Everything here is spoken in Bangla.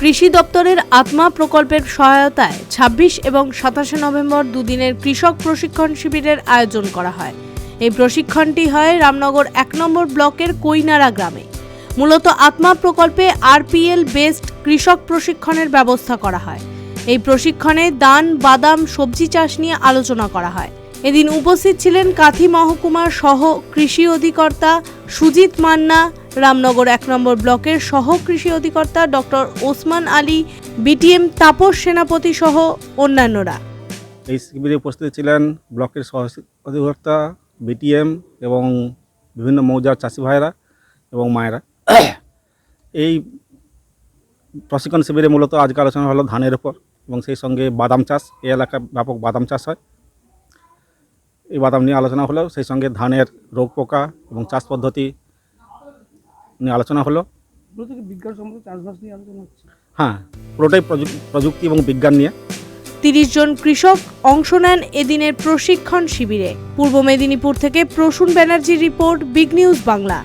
কৃষি দপ্তরের আত্মা প্রকল্পের সহায়তায় ২৬ এবং সাতাশে নভেম্বর দুদিনের কৃষক প্রশিক্ষণ শিবিরের আয়োজন করা হয়। এই প্রশিক্ষণটি হয় রামনগর এক নম্বর ব্লকের কৈনারা গ্রামে। মূলত আত্মা প্রকল্পে আরপিএল বেসড কৃষক প্রশিক্ষণের ব্যবস্থা করা হয়। এই প্রশিক্ষণে দান বাদাম, সবজি চাষ নিয়ে আলোচনা করা হয়। এদিন উপস্থিত ছিলেন কাথি মহকুমার সহ কৃষি অধিকর্তা সুজিত মান্না, রামনগর এক নম্বর ব্লকের সহ কৃষি অধিকর্তা ডক্টর ওসমান আলী, বিটিএম তাপস সেনাপতি সহ অন্যান্যরা। এই শিবিরে উপস্থিত ছিলেন ব্লকের সহ অধিকর্তা, বিটিএম এবং বিভিন্ন মৌজার চাষি ভাইরা এবং মায়েরা। এই প্রশিক্ষণ শিবিরে মূলত আজকে আলোচনা হলো ধানের উপর এবং সেই সঙ্গে বাদাম চাষ, এই এলাকায় ব্যাপক বাদাম চাষ হয়। এই বাদাম নিয়ে আলোচনা হলো সেই সঙ্গে ধানের রোগ পোকা এবং চাষ পদ্ধতি নিয়ে আলোচনা হলো। মূলত কি চাষবাস নিয়ে আলোচনা হচ্ছে। হ্যাঁ পুরোটাই প্রযুক- প্রযুক্তি এবং বিজ্ঞান নিয়ে। তিরিশ জন কৃষক অংশ নেন এদিনের প্রশিক্ষণ শিবিরে। পূর্ব মেদিনীপুর থেকে প্রসূন ব্যানার্জির রিপোর্ট বিগ নিউজ বাংলা।